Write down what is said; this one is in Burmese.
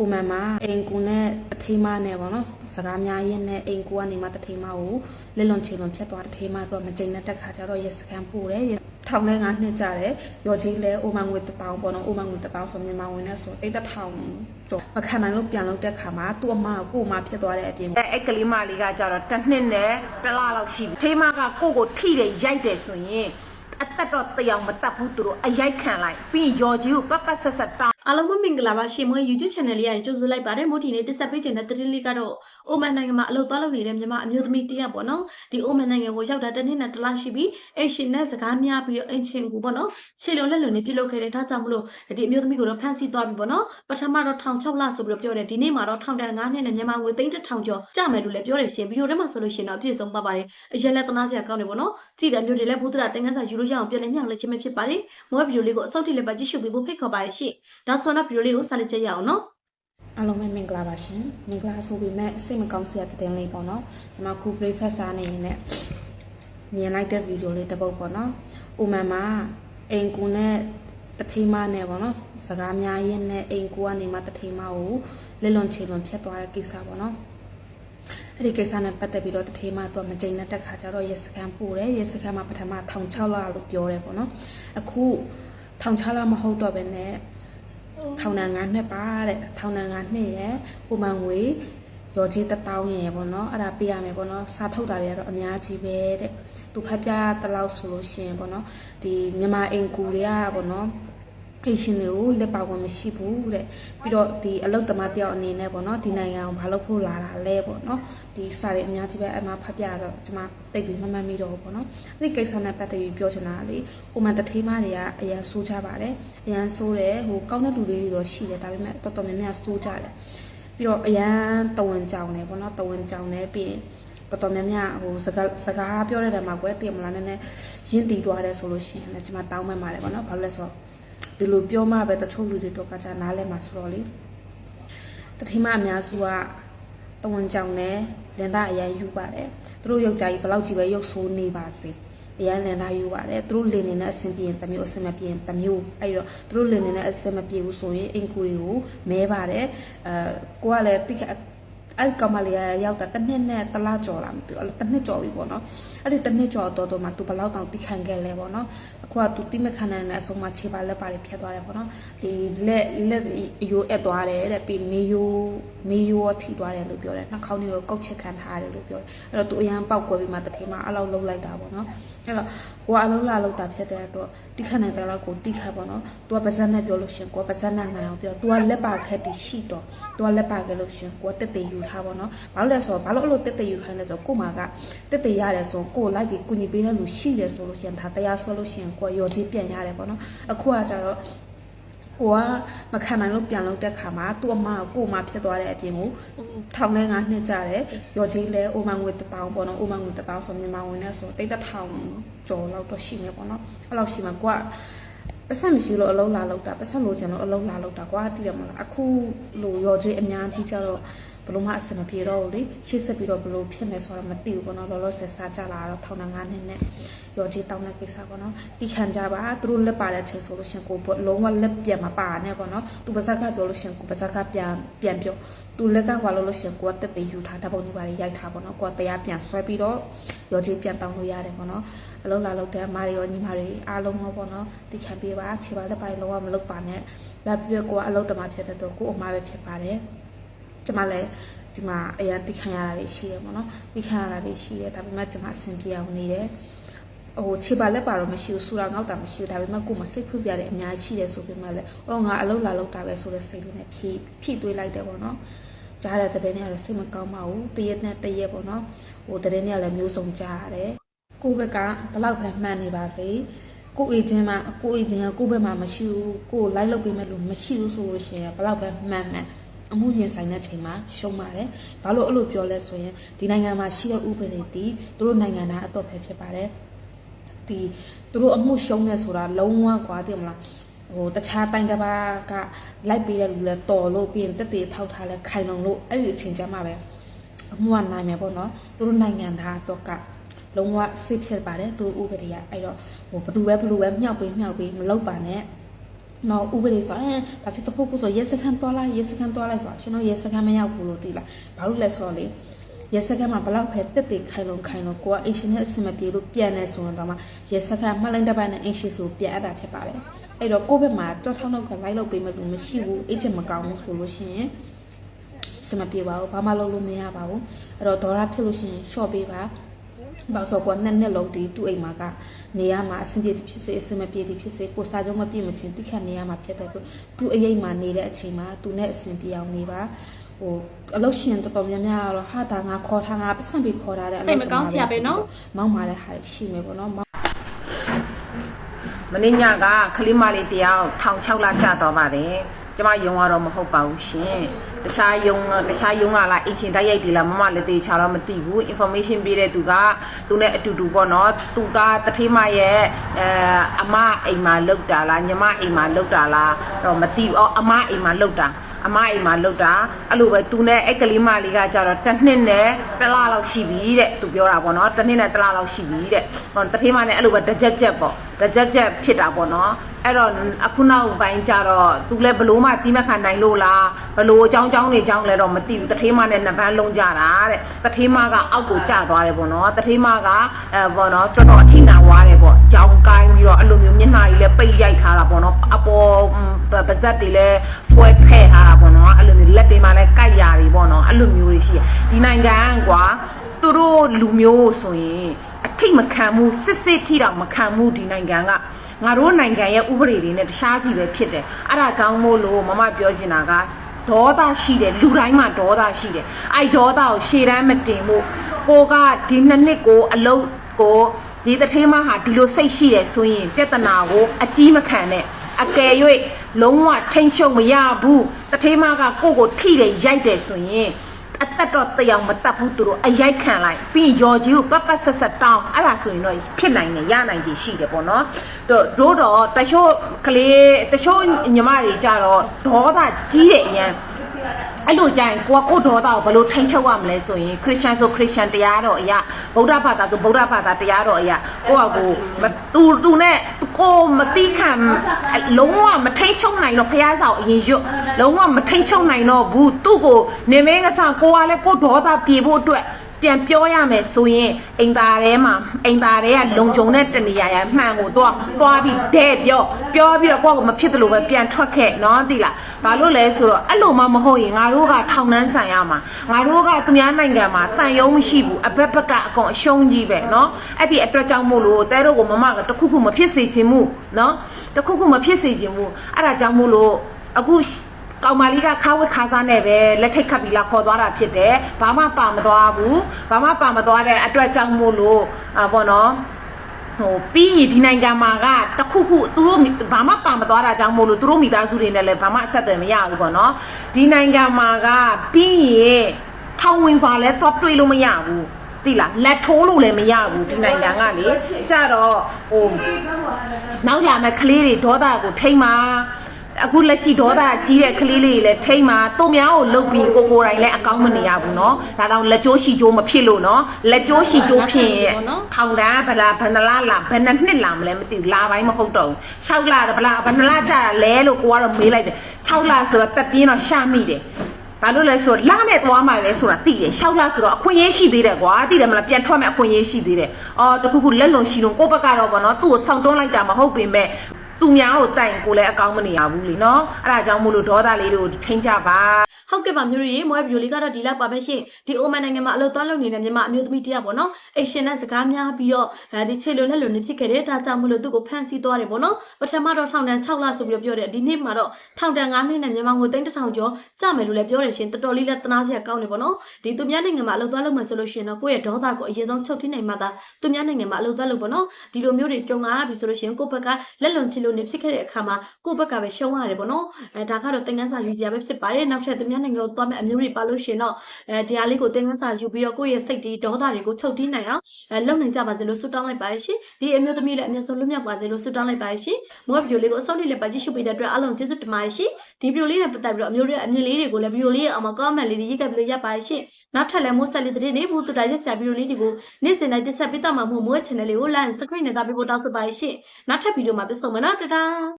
အိုမန်မှာအိမ်ကူနဲ့တထိမနဲ့ပေါ့နော်စကားများရင်းနဲ့အိမ်ကူကနေမှတထိမကိုလက်လွန်ချေလွန်ဖြတ်သွားတထိမတော့မကြိမ်နဲ့တက်ခါကျတော့ရက်စကန်ပို့တယ်ရက်ထောင်လဲငါနှစ်ကြတယ်ရော်ကြီးလဲအိုမန်ငွေ1000ပေါ့နော်အိုမန်ငွေ1000ဆိုမြန်မာဝင်နဲ့ဆိုတိတ်တစ်ထောင်ကျော်မခံနိုင်လို့ပြန်လုပ်တဲ့ခါမှာသူ့အမကကို့အမဖြစ်သွားတဲ့အပြင်အဲအဲ့ကလေးမလေးကကြတော့တစ်နှစ်နဲ့တစ်လလောက်ရှိပြီဖေးမကကိုယ့်ကိုထိတယ်ရိုက်တယ်ဆိုရင်အသက်တော့တယောင်မတတ်ဘူးသူတို့အရိုက်ခံလိုက်ပြီးရင်ရော်ကြီးကိုပတ်ပတ်ဆက်ဆက်တာ အားလုံးပဲမင်္ဂလာပါရှင်မွေး YouTube channel လေးကနေကြိုဆိုလိုက်ပါတယ်မို့ဒီနေ့တက်ဆက်ပေးခြင်းတဲ့သတင်းလေးကတော့အိုမန်နိုင်ငံမှာအလုပ်သွားလုပ်နေတဲ့မြန်မာအမျိုးသမီးတစ်ယောက်ပေါ့နော်ဒီအိုမန်နိုင်ငံကိုရောက်တာတစ်နှစ်နဲ့တစ်လရှိပြီအိမ်ရှင်နဲ့စကားများပြီးတော့အိမ်ရှင်ကိုပေါ့နော်ခြေလုံးလက်လုံးနဲ့ပြုတ်လုပ်ခဲ့တဲ့ဒါကြောင့်မလို့ဒီအမျိုးသမီးကိုတော့ဖမ်းဆီးသွားပြီပေါ့နော်ပထမတော့ထောင်6လဆိုပြီးတော့ပြောတယ်ဒီနေ့မှာတော့ထောင်တန်း9နှစ်နဲ့မြန်မာငွေ3000ကျော်ကြမယ်လို့လည်းပြောတယ်ရှင်ဗီဒီယိုထဲမှာဆိုလို့ရှင်တော့အပြည့်စုံပါပါတယ်အရင်လက်သနာစရာကောင်းတယ်ပေါ့နော်ကြည့်တယ်မျိုးတွေလည်းဘုဒ္ဓရာသင်္ကန်းစာယူလို့ရအောင်ပြန်လည်မြောက်လက်ခြင်းပဲဖြစ်ပါတယ်မောဗီဒီယိုလေးကိုအစောင့်ထိလည်းပါကြည့်ရှုပေးဖို့ဖိတ်ခေါ်ပါတယ်ရှင်ဒါဆိုတော့ဗီဒီယိုလေးကိုစလိုက်ကြရအောင်နော်အားလုံးပဲမင်္ဂလာပါရှင်မင်္ဂလာဆိုပေမဲ့စိတ်မကောင်းစရာတဲ့တင်လေးပေါ့နော်ကျွန်မခု breakfast စားနေရင်လည်းမြင်လိုက်တဲ့ဗီဒီယိုလေးတစ်ပုတ်ပေါ့နော်အိုမန်မှာအိမ်ကူနဲ့တထိမနဲ့ပေါ့နော်စကားများရင်းနဲ့အိမ်ကူကနေမှတထိမကိုလက်လွန်ချေလွန်ဖြတ်သွားတဲ့ကိစ္စပေါ့နော်အဲ့ဒီကိစ္စနဲ့ပတ်သက်ပြီးတော့တထေးမတော့မကြိမ်နဲ့တက်ခါကျတော့ရက်စကန်ပို့တယ်ရက်စကန်မှာပထမထောင်6လလို့ပြောတယ်ပေါ့နော်အခုထောင်6လမဟုတ်တော့ဘဲနဲ့ ထောင်ဒဏ်9နှစ်ပါတဲ့ထောင်ဒဏ်9နှစ်ရယ်ပုံမှန်ငွေရော်ကြီးတစ်တောင်းရယ်ပေါ့နော်အဲ့ဒါပေးရမယ်ပေါ့နော်စာထုတ်တာတွေကတော့အများကြီးပဲတဲ့သူဖတ်ပြတလောက်ဆိုလို့ရှိရင်ပေါ့နော်ဒီမြန်မာအိမ်ကူတွေကပေါ့နော် ဖေရှင်တွေကိုလက်ပါဝင်မရှိဘူးတဲ့ပြီးတော့ဒီအလုတ်သမားတယောက်အနေနဲ့ပေါ့နော်ဒီနိုင်ငံကိုဘာလို့ဖို့လာတာလဲပေါ့နော်ဒီစာတွေအများကြီးပဲအမှဖတ်ပြတော့ကျွန်မတိတ်ပြီးမမှတ်မိတော့ဘူးပေါ့နော်အဲ့ဒီကိစ္စနဲ့ပတ်သက်ပြီးပြောချင်တာလေဟိုမှာတထေးမတွေကအရန်ဆိုးကြပါတယ်အရန်ဆိုးတယ်ဟိုကောင်းတဲ့လူတွေတော့ရှိတယ်ဒါပေမဲ့တော်တော်များများဆိုးကြတယ်ပြီးတော့အရန်တဝန်ကြောင်တယ်ပေါ့နော်တဝန်ကြောင်တယ်ပြီးရင်တော်တော်များများဟိုစကားစကားပြောတဲ့နေရာမှာကွယ်တည်မလားနည်းနည်းရင့်တည်သွားတယ်ဆိုလို့ရှိရင်လည်းကျွန်မတောင်းမှန်ပါတယ်ပေါ့နော်ဘာလို့လဲဆိုတော့ ဒီလိုပြောမှပဲတချို့လူတွေတော့ကကြနားလဲမှာဆိုတော့လေတတိမအများစုကတဝန်ကြောင်နဲ့လင်တာအရန်ယူပါတယ်သူတို့ယောက်ျားကြီးဘယ်လောက်ကြီးပဲရုပ်ဆိုးနေပါစေအရန်လင်တာယူပါတယ်သူတို့လင်နေတဲ့အဆင်ပြေရင်တစ်မျိုးအဆင်မပြေရင်တစ်မျိုးအဲ့တော့သူတို့လင်နေတဲ့အဆင်မပြေဘူးဆိုရင်အင်ကူတွေကိုမဲပါတယ်အဲကိုကလည်းတိခ အဲ့ကောင်မလေးကရောက်တာတစ်နှစ်နဲ့တစ်လကျော်လာမသိဘူးအဲ့တစ်နှစ်ကျော်ပြီပေါ့နော်အဲ့ဒီတစ်နှစ်ကျော်တော့တော့မှ तू ဘယ်လောက်တောင်တိခံခဲ့လဲပေါ့နော်အခုက तू တိမခံနိုင်တဲ့အဆုံးမှခြေပါလက်ပါတွေဖြတ်သွားတယ်ပေါ့နော်ဒီလက်လက်ရိုးအက်သွားတယ်တဲ့ပြီးမေယိုမေယိုထိသွားတယ်လို့ပြောတယ်နှာခေါင်းတွေကိုကုတ်ချစ်ခံထားရတယ်လို့ပြောတယ်အဲ့တော့ तू အရန်ပောက်ကွယ်ပြီးမှတထေးမှအဲ့လောက်လှုပ်လိုက်တာပေါ့နော်အဲ့တော့ကိုကအလုံးလာလောက်တာဖြစ်တဲ့အတွက်တိခတ်နိုင်တဲ့လောက်ကိုတိခတ်ပေါ့နော် तू ကပါဇက်နဲ့ပြောလို့ရှင်ကိုကပါဇက်နဲ့နိုင်အောင်ပြော तू ကလက်ပါခက်တီရှိတော့ तू ကလက်ပါခဲ့လို့ရှင်ကိုကတက်တေယူ ထားပေါ့နော်ဘာလို့လဲဆိုတော့ဘာလို့အဲ့လိုတက်တေယူခိုင်းလဲဆိုတော့ကို့မှာကတက်တေရတယ်ဆိုကိုလိုက်ပြီးကုညီပေးတဲ့လူရှိတယ်ဆိုလို့ရှင်ဒါတရားဆွဲလို့ရှင်ကိုကရော်ကြီးပြန်ရတယ်ပေါ့နော်အခုကကြတော့ကိုကမခံနိုင်လို့ပြန်လုပ်တဲ့ခါမှာသူ့အမကကို့မှာဖြစ်သွားတဲ့အပြင်ကိုထောင်လဲငါနှစ်ကြတယ်ရော်ကြီးလဲအိုမငွေ1000ပေါ့နော်အိုမငွေ1000ဆိုမြန်မာဝင်နဲ့ဆိုတိတ်တစ်ထောင်ကျော်လောက်တော့ရှိမယ်ပေါ့နော်အဲ့လောက်ရှိမှာကိုကပတ်စံမရှိလို့အလုံးလာလောက်တာပတ်စံလိုချင်လို့အလုံးလာလောက်တာကွာသိတယ်မလားအခုလိုရော်ကြီးအများကြီးကြတော့ဘ လို့မှအဆင်မပြေတော့ဘူးလေရှေ့ဆက်ပြီးတော့ဘလို့ဖြစ်မယ်ဆိုတော့မသိဘူးပေါ့နော်လောလောဆယ်စားကြလာတော့ထောင်ငါးနှစ်နဲ့ရော်ကြီးတောင်းတဲ့ကိစ္စပေါ့နော်တီခံကြပါသူတို့လက်ပါတဲ့ချိန်ဆိုလို့ရှင်ကိုလုံးဝလက်ပြန်မပါနဲ့ပေါ့နော်သူပါဇက်ကပြောလို့ရှင်ကိုပါဇက်ကပြန်ပြန်ပြောသူလက်ကကွာလို့လို့ရှင်ကိုကတက်တေးယူထားဓာတ်ပုံတွေပါရိုက်ထားပေါ့နော်ကိုကတရားပြန်ဆွဲပြီးတော့ရော်ကြီးပြန်တောင်းလို့ရတယ်ပေါ့နော်အလုံးလာလောက်တဲ့အမားတွေရောညီမတွေအားလုံးရောပေါ့နော်တီခံပေးပါခြေပါလက်ပါလုံးဝမလုပ်ပါနဲ့ဒါပြပြကိုကအလုံးတမဖြစ်တဲ့တော့ကိုအမားပဲဖြစ်ပါတယ် ကျမလည်းဒီမှာအရန်တီခံရတာတွေရှိတယ်ပေါ့နော်တီခံရတာတွေရှိတယ်ဒါပေမဲ့ကျမအဆင်ပြေအောင်နေတယ်ဟိုခြေပါလက်ပါတော့မရှိဘူးဆူတာငေါက်တာမရှိဘူးဒါပေမဲ့ကိုယ်မစိတ်ဖူးစရာတွေအများကြီးရှိတယ်ဆိုပေမဲ့လည်းအော်ငါအလုံးလာလောက်တာပဲဆိုတဲ့စိတ်လေးနဲ့ဖြည့်ဖြည့်သွေးလိုက်တယ်ပေါ့နော်ကြားတဲ့တဲ့နဲ့ကတော့စိတ်မကောင်းပါဘူးတရက်နဲ့တရက်ပေါ့နော်ဟိုတဲ့နဲ့လည်းမျိုးစုံကြားရတယ်ကိုယ့်ဘက်ကဘလောက်ပဲမှန်နေပါစေကိုယ့်အေဂျင့်မှာကိုယ့်အေဂျင့်ကကိုယ့်ဘက်မှာမရှိဘူးကိုယ်လိုက်လုပ်ပေးမဲ့လို့မရှိဘူးဆိုလို့ရှိရင်ဘလောက်ပဲမှန်မှန် အမှုရင်ဆိုင်တဲ့ချိန်မှာရှုံးပါတယ်။ဘာလို့အဲ့လိုပြောလဲဆိုရင်ဒီနိုင်ငံမှာရှိတဲ့ဥပဒေတီသူတို့နိုင်ငံသားအတော့ပဲဖြစ်ပါတယ်။ဒီသူတို့အမှုရှုံးနေဆိုတာလုံးဝကွာသိမလားဟိုတခြားတိုင်းတစ်ပါးကလိုက်ပေးတဲ့လူလဲတော်လို့ပြီးရင်တက်တေထောက်ထားလဲခိုင်လုံလို့အဲ့ဒီအချိန်ကျမှပဲအမှုကနိုင်မယ်ပေါ့နော်သူတို့နိုင်ငံသားတော့ကလုံးဝစစ်ဖြစ်ပါတယ်သူတို့ဥပဒေကအဲ့တော့ဟိုဘယ်သူပဲဘယ်လိုပဲမြောက်ပေးမြောက်ပေးမလုပ်ပါနဲ့ မဟုတ်ဥပဒေဆိုရင်ဘာဖြစ်တဖို့ကိုဆိုရဲစခန်းသွားလိုက်ရဲစခန်းသွားလိုက်ဆိုတော့ရှင်တို့ရဲစခန်းမရောက်ဘူးလို့သိလားဘာလို့လဲဆိုတော့လေရဲစခန်းမှာဘလောက်ပဲတက်တက်ခိုင်လုံးခိုင်လုံးကိုကအင်ရှင်နဲ့အဆင်မပြေလို့ပြန်နေဆိုတော့မှရဲစခန်းမှတ်လိုက်တဲ့ဘက်နဲ့အင်ရှင်ဆိုပြန်အပ်တာဖြစ်ပါတယ်အဲ့တော့ကိုယ့်ဘက်မှာကြောက်ထောက်နောက်ကလိုက်လို့ပေးမလို့မရှိဘူးအိတ်ချက်မကောင်းဘူးဆိုလို့ရှိရင်စမပြေပါဘူးဘာမှလုပ်လို့မရပါဘူးအဲ့တော့ဒေါ်ရဖြစ်လို့ရှိရင် short ပေးပါ ဘာလို့ဆိုကွာနှစ်နှစ်လုံးဒီသူ့အိမ်မှာကနေရမှာအဆင်ပြေသည်ဖြစ်စေအဆင်မပြေသည်ဖြစ်စေကိုစာချုပ်မပြည့်မချင်းတိခတ်နေရမှာဖြစ်တဲ့သူသူ့အရေးမှာနေတဲ့အချိန်မှာသူနဲ့အဆင်ပြေအောင်နေပါဟိုအလုပ်ရှင်တော်တော်များများကတော့ဟာတာငါခေါ်ထားငါပတ်စံပြီးခေါ်ထားတဲ့အစိတ်မကောင်းစရာပဲနော်မောင်းမာတဲ့ဟာရှိမယ်ပေါ့နော်မောင်းမင်းညကခလေးမလေးတယောက်ထောင်6လကြာတော့ပါတယ် ကျမယုံကတော့မဟုတ်ပါဘူးရှင်တခြားယုံတခြားယုံကလားအင်ရှင်တိုက်ရိုက်ဒီလားမမလည်းတေချာတော့မသိဘူး information ပေးတဲ့သူကသူနဲ့အတူတူပေါ့နော်သူကတထေးမရဲ့အဲအမအိမ်မှာလောက်တာလားညီမအိမ်မှာလောက်တာလားတော့မသိဘူးအော်အမအိမ်မှာလောက်တာအမအိမ်မှာလောက်တာအဲ့လိုပဲသူနဲ့အဲ့ကလေးမလေးကကြတော့တစ်နှစ်နဲ့တစ်လလောက်ရှိပြီတဲ့သူပြောတာပေါ့နော်တစ်နှစ်နဲ့တစ်လလောက်ရှိပြီတဲ့ဟောတထေးမနဲ့အဲ့လိုပဲတစ်ကြက်ကြက်ပေါ့ တစ်ကြက်ကြက်ဖြစ်တာပေါ့နော်အဲ့တော့အခုနောက်ပိုင်းကျတော့သူလည်းဘလို့မှတီးမခံနိုင်လို့လားဘလို့အကြောင်းကြောင်းနေကြောင်းလဲတော့မသိဘူးတထေးမနဲ့နှစ်ပန်းလုံးကြတာတဲ့တထေးမကအောက်ကိုကျသွားတယ်ပေါ့နော်တထေးမကအဲပေါ့နော်တော်တော်အထိနာွားတယ်ပေါ့ကြောင်းကိုင်းပြီးတော့အဲ့လိုမျိုးမျက်နှာကြီးလည်းပိတ်ရိုက်ထားတာပေါ့နော်အပေါ်ပါဇက်တွေလည်းဆွဲဖဲ့ထားတာပေါ့နော်အဲ့လိုမျိုးလက်တွေမှာလည်းကိုက်ရာတွေပေါ့နော် အဲ့လိုမျိုးတွေရှိတယ်ဒီနိုင်ငံကွာသူတို့လူမျိုးဆိုရင်အထိမခံမှုစစ်စစ်ထိတောင်မခံမှုဒီနိုင်ငံကငါတို့နိုင်ငံရဲ့ဥပဒေတွေနဲ့တခြားစီပဲဖြစ်တယ်အဲ့ဒါကြောင့်မို့လို့မမပြောချင်တာကဒေါသရှိတယ်လူတိုင်းမှာဒေါသရှိတယ်အဲ့ဒေါသကိုရှေ့တန်းမတင်ဖို့ကိုကဒီနှစ်နှစ်ကိုအလုပ်ကိုဒီတထေးမဟာဒီလိုစိတ်ရှိတယ်ဆိုရင်ပြဿနာကိုအကြီးမခံနဲ့ အကယ်၍လုံးဝထိမ့်ချုပ်မရဘူးတထေးမကကိုယ့်ကိုထိတယ်ရိုက်တယ်ဆိုရင်အသက်တော့တယောက်မတတ်ဘူးသူတို့အရိုက်ခံလိုက်ပြီးရော်ကြီးကိုပတ်ပတ်ဆက်ဆက်တောင်းအဲ့ဒါဆိုရင်တော့ဖြစ်နိုင်တယ်ရနိုင်ချေရှိတယ်ပေါ့နော်တို့တို့တော့တချို့ကလေးတချို့ညီမတွေကြတော့ဒေါသကြီးတယ်အရင် အဲ့လိုကြရင်ကိုကကိုဒေါသကိုဘယ်လိုထိန်းချုပ်ရမလဲဆိုရင်ခရစ်ယာန်ဆိုခရစ်ယာန်တရားတော်အရာဗုဒ္ဓဘာသာဆိုဗုဒ္ဓဘာသာတရားတော်အရာကိုကကိုမသူသူနဲ့ကိုမတိခံလုံးဝမထိန်းချုပ်နိုင်တော့ဖះဆောင်အရင်ရွတ်လုံးဝမထိန်းချုပ်နိုင်တော့ဘူးသူ့ကိုနေမင်းကစားကိုကလည်းကိုဒေါသပြေဖို့အတွက် ပြန်ပြောရမယ်ဆိုရင်အိမ်သားထဲမှာအိမ်သားထဲကလုံခြုံတဲ့တနေရာရမှန်ကိုတော့သွားပြီးတဲ့ပြောပြောပြီးတော့ကိုယ့်ကမဖြစ်တယ်လို့ပဲပြန်ထွက်ခဲ့နော်သိလားဘာလို့လဲဆိုတော့အဲ့လိုမှမဟုတ်ရင်ငါတို့ကထောင်နှန်းဆန်ရမှာငါတို့ကသူများနိုင်ငံမှာတန်ယုံမရှိဘူးအဘက်ဘက်ကအကုန်အရှုံးကြီးပဲနော်အဲ့ဒီအတွက်ကြောင့်မို့လို့တဲတို့ကမမကတခုခုမဖြစ်စေချင်ဘူးနော်တခုခုမဖြစ်စေချင်ဘူးအဲ့ဒါကြောင့်မို့လို့အခု ကောင်မလေးကခါဝက်ခါစားနဲ့ပဲလက်ထိတ်ခတ်ပြီးလာခေါ်သွားတာဖြစ်တယ်ဘာမှပါမသွားဘူးဘာမှပါမသွားတဲ့အတွက်ကြောင့်မို့လို့อ่าပေါ့နော်ဟိုပြီးရင်ဒီနိုင်ငံမှာကတခုခုသူတို့ဘာမှပါမသွားတာကြောင့်မို့လို့သူတို့မိသားစုတွေနဲ့လည်းဘာမှအဆက်အသွယ်မရဘူးပေါ့နော်ဒီနိုင်ငံမှာကပြီးရင်ထောင်ဝင်စွာလဲတော့တွေ့လို့မရဘူးသိလားလက်ထိုးလို့လည်းမရဘူးဒီနိုင်ငံကလေကြတော့ဟိုနောက်လာမဲ့ကလေးတွေဒေါသကိုထိမ့်မှာ အခုလက်ရှိဒေါသကြီးတဲ့ကလေးလေးတွေလည်းထိမ့်မှာသူများကိုလုတ်ပြီးကိုကိုယ်တိုင်လည်းအကောင်းမနေရဘူးเนาะဒါတော့လက်ကျိုးရှိကျိုးမဖြစ်လို့เนาะလက်ကျိုးရှိကျိုးဖြစ်ရင်ထောင်တန်းဗလားဘယ်နှလားလာဘယ်နှစ်နှစ်လာမလဲမသိဘူးလာပိုင်းမဟုတ်တော့ဘူး6လဗလားဘယ်နှလားကြာလဲလို့ကိုကတော့မေးလိုက်တယ်6လဆိုတော့တက်ပြင်းတော့ရှာမိတယ်ဘာလို့လဲဆိုတော့လာနဲ့သွားမှာပဲဆိုတာသိတယ်6လဆိုတော့အခွင့်အရေးရှိသေးတယ်ကွာသိတယ်မလားပြန်ထွက်မဲ့အခွင့်အရေးရှိသေးတယ်အော်တခုခုလက်လုံရှိလုံးကိုယ့်ဘက်ကတော့ဗောနော်သူ့ကိုစောင့်တွန်းလိုက်တာမဟုတ်ပေမဲ့ သူများကိုတိုင်ကိုလည်းအကောင်းမနေရဘူးလीနော်အဲ့ဒါကြောင့်မို့လို့ဒေါသလေးတွေကိုထိန်းကြပါ ဟုတ်ကဲ့ပါမျိုးရေမွေးဗီဒီယိုလေးကတော့ဒီလောက်ပါပဲရှင်ဒီအိုမန်နိုင်ငံမှာအလုပ်သွားလုပ်နေတဲ့မြန်မာအမျိုးသမီးတယောက်ပေါ့နော်အရှင်နဲ့စကားများပြီးတော့အဲဒီခြေလိုလက်လိုနေဖြစ်ခဲ့တယ်ဒါကြောင့်မလို့သူ့ကိုဖမ်းဆီးသွားတယ်ပေါ့နော်ပထမတော့ထောင်တန်း6လဆိုပြီးတော့ပြောတယ်ဒီနေ့မှာတော့ထောင်တန်း9နှစ်နဲ့မြန်မာငွေသိန်း1000ကျော်ကြမယ်လို့လည်းပြောတယ်ရှင်တော်တော်လေးလည်းတနာစရာကောင်းတယ်ပေါ့နော်ဒီသူများနိုင်ငံမှာအလုပ်သွားလုပ်မယ်ဆိုလို့ရှိရင်တော့ကိုယ့်ရဲ့ဒေါသကိုအရင်ဆုံးချုပ်ထိနိုင်မှသာသူများနိုင်ငံမှာအလုပ်သွားလုပ်ပေါ့နော်ဒီလိုမျိုးတွေကြုံလာပြီဆိုလို့ရှိရင်ကိုယ့်ဘက်ကလက်လွန်ချစ်လို့နေဖြစ်ခဲ့တဲ့အခါမှာကိုယ့်ဘက်ကပဲရှုံးရတယ်ပေါ့နော်အဲဒါကတော့သင်ခန်းစာယူစရာပဲဖြစ်ပါတယ်နောက်ထပ်သူများနိုင်ငံကိုသွားမဲ့အမျိုးတွေပါလို့ရှိရင်တော့အဲဒီဟာလေးကိုသင်ခန်းစာယူပြီးတော့ကိုယ့်ရဲ့စိတ်တွေဒေါသတွေကိုချုပ်ထိနိုင်အောင်အဲလုပ်နိုင်ကြပါစေလို့ဆုတောင်းလိုက်ပါရှင်ဒီအမျိုးသမီးလည်းအမျက်ဆုံးလွတ်မြောက်ပါစေလို့ဆုတောင်းလိုက်ပါရှင်မောဗီဒီယိုလေးကိုအဆုံးထိလည်းပါကြည့်ရှုပေးတဲ့အတွက်အားလုံးကျေးဇူးတင်ပါတယ်ရှင်ဒီဗီဒီယိုလေးနဲ့ပတ်သက်ပြီးတော့အမျိုးတွေအမြင်လေးတွေကိုလည်းဗီဒီယိုလေးရဲ့အောက်မှာ comment လေးတွေရေးခဲ့ပြီးလို့ရပါရှင်နောက်ထပ်လည်းမိုးဆက်လေးတဲ့နေဘူးတူတာရက်ဆရာဗီဒီယိုလေးတွေကိုနေ့စဉ်တိုင်းတက်ဆက်ပေးတော့မှာမို့မိုး channel လေးကို like subscribe နဲ့သားပေးဖို့တောင်းဆိုပါရှင်နောက်ထပ်ဗီဒီယိုမှာပြန်ဆုံမယ်နော်တတား